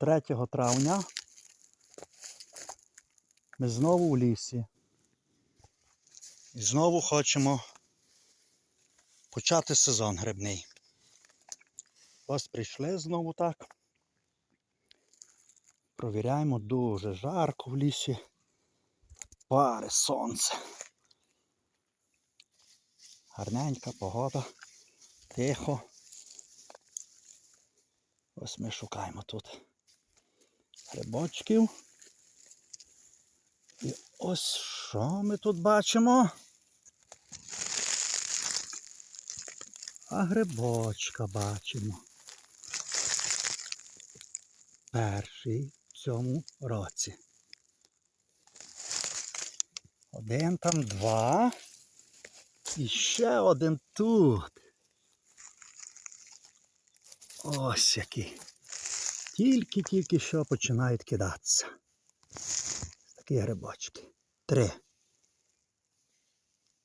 3 травня ми знову у лісі. І знову хочемо почати сезон грибний. Ось прийшли знову так. Провіряємо дуже жарко в лісі. Пари сонце. Гарненька погода. Тихо. Ось ми шукаємо тут грибочків. І ось що ми тут бачимо? А грибочка бачимо. Перший в цьому році. Один там, два. І ще один тут. Ось які. Тільки-тільки що починають кидатися. Такі грибочки. Три.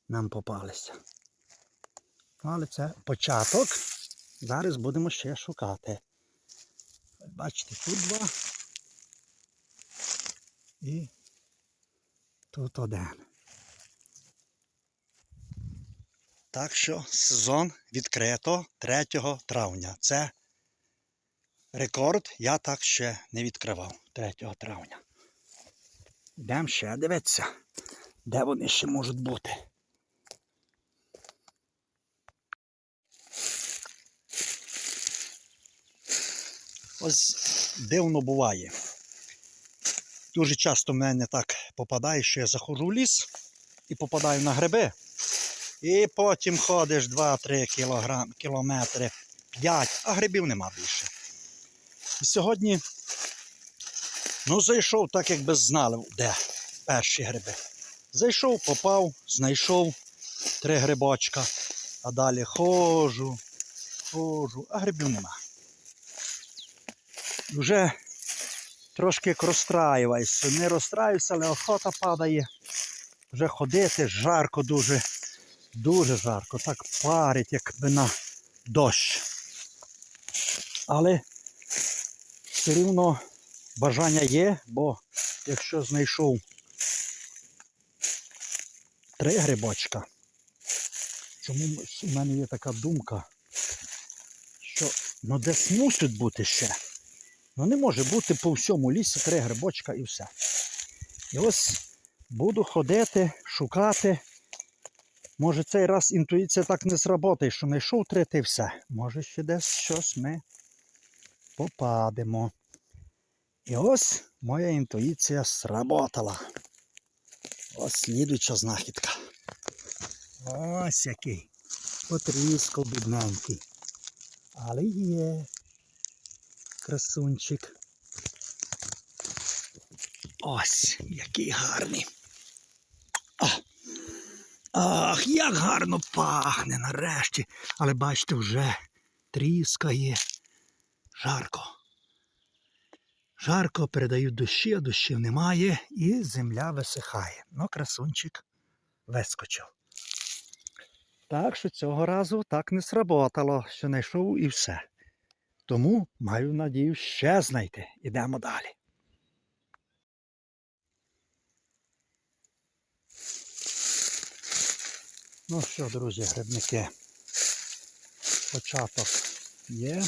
Нам попалися. Але це початок. Зараз будемо ще шукати. Бачите, тут два. І тут один. Так що сезон відкрито 3 травня. Це рекорд. Я так ще не відкривав 3 травня. Йдемо ще дивитися, де вони ще можуть бути. Ось дивно буває. Дуже часто в мене так попадає, що я заходжу в ліс і попадаю на гриби. І потім ходиш 2-3 кілометри, 5, а грибів нема більше. І сьогодні ну, зайшов, так якби знали, де перші гриби. Зайшов, попав, знайшов три грибочка, а далі ходжу, ходжу, а грибів нема. Вже трошки розстраюваюся. Не розстраюся, але охота падає. Вже ходити жарко дуже. Дуже жарко, так парить, якби на дощ. Але все рівно бажання є, бо якщо знайшов три грибочка, чому в мене є така думка, що ну десь мусить бути ще. Ну не може бути по всьому лісі три грибочка і все. І ось буду ходити, шукати. Може цей раз інтуїція так не сработає, що знайшов три й все. Може ще десь щось ми попадемо. І ось моя інтуїція сработала. Ось слідуюча знахідка. Ось який. Потріскав бідненький. Але є красунчик. Ось, який гарний. Ах, як гарно пахне нарешті. Але бачите, вже тріскає. Жарко. Жарко передають дощі, а дощів немає і земля висихає. Ну, красунчик вискочив. Так що цього разу так не сработало, що знайшов і все. Тому маю надію ще знайти. Ідемо далі. Ну що, друзі, грибники, початок є.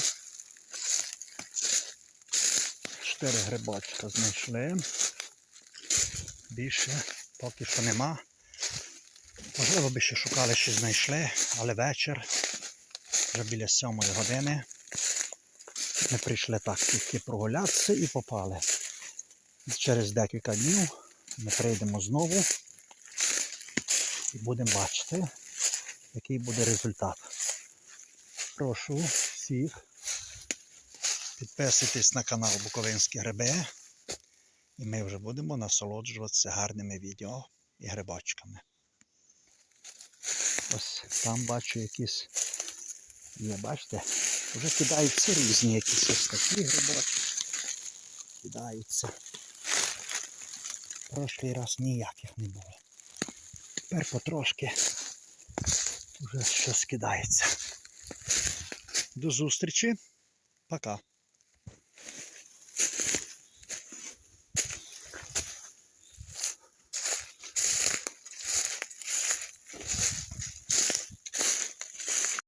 Чотири грибочка знайшли. Більше поки що нема. Можливо, би ще шукали, що знайшли, але вечір, вже біля сьомої години. Ми прийшли так тільки прогулятися і попали. Через декілька днів ми прийдемо знову і будемо бачити, який буде результат. Прошу всіх підписуйтесь на канал Буковинські гриби. І ми вже будемо насолоджуватися гарними відео і грибочками. Ось там бачу якісь є, бачите? Вже кидаються різні якісь ось такі грибочки. Кидаються. Прошлий раз ніяких не було. Тепер потрошки вже щось кидається. До зустрічі. Пока.